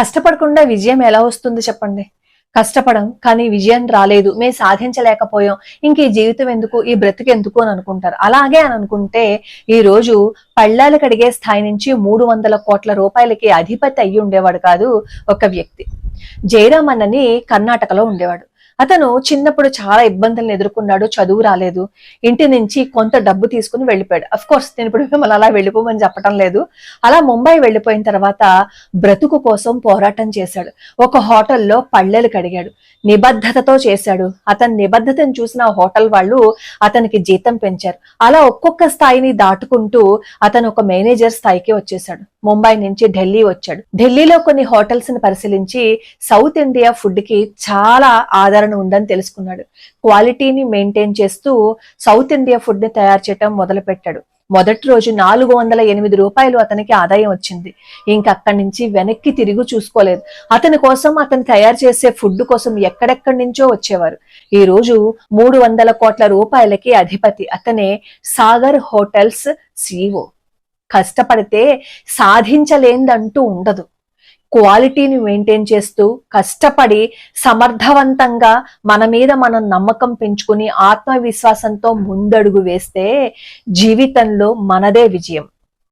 కష్టపడకుండా విజయం ఎలా వస్తుంది చెప్పండి? కష్టపడం కానీ విజయం రాలేదు మేము సాధించలేకపోయాం ఇంక ఈ జీవితం ఎందుకు ఈ బ్రతుకు ఎందుకు అని అనుకుంటారు. అలాగే అని అనుకుంటే ఈ రోజు పళ్ళాలు కడిగే స్థాయి నుంచి మూడు వందల కోట్ల రూపాయలకి అధిపతి అయ్యి ఉండేవాడు కాదు ఒక వ్యక్తి. జయరామ్ కర్ణాటకలో ఉండేవాడు. అతను చిన్నప్పుడు చాలా ఇబ్బందులను ఎదుర్కొన్నాడు చదువు రాలేదు. ఇంటి నుంచి కొంత డబ్బు తీసుకుని వెళ్ళిపోయాడు. అఫ్ కోర్స్ నేను ఇప్పుడు మిమ్మల్ని అలా వెళ్ళిపోమని చెప్పడం లేదు. అలా ముంబై వెళ్ళిపోయిన తర్వాత బ్రతుకు కోసం పోరాటం చేశాడు. ఒక హోటల్లో పళ్ళెలు కడిగాడు. నిబద్ధతతో చేశాడు. అతని నిబద్ధతను చూసిన హోటల్ వాళ్ళు అతనికి జీతం పెంచారు. అలా ఒక్కొక్క స్థాయిని దాటుకుంటూ అతను ఒక మేనేజర్ స్థాయికి వచ్చేసాడు ముంబై నుంచి ఢిల్లీ వచ్చాడు. ఢిల్లీలో కొన్ని హోటల్స్ని పరిశీలించి సౌత్ ఇండియా ఫుడ్కి చాలా ఆదరణ ఉందని తెలుసుకున్నాడు. క్వాలిటీని మెయింటైన్ చేస్తూ సౌత్ ఇండియా ఫుడ్ని తయారు చేయటం మొదలు పెట్టాడు మొదటి రోజు నాలుగు వందల ఎనిమిది రూపాయలు అతనికి ఆదాయం వచ్చింది. ఇంకక్కడి నుంచి వెనక్కి తిరిగి చూసుకోలేదు. అతని కోసం అతను తయారు చేసే ఫుడ్ కోసం ఎక్కడెక్కడి నుంచో వచ్చేవారు. ఈ రోజు మూడు వందల కోట్ల రూపాయలకి అధిపతి అతనే సాగర్ హోటల్స్ సిఇఓ కష్టపడితే సాధించలేందంటూ ఉండదు. క్వాలిటీని మెయింటైన్ చేస్తూ కష్టపడి సమర్థవంతంగా మన మీద మనం నమ్మకం పెంచుకుని ఆత్మవిశ్వాసంతో ముందడుగు వేస్తే జీవితంలో మనదే విజయం.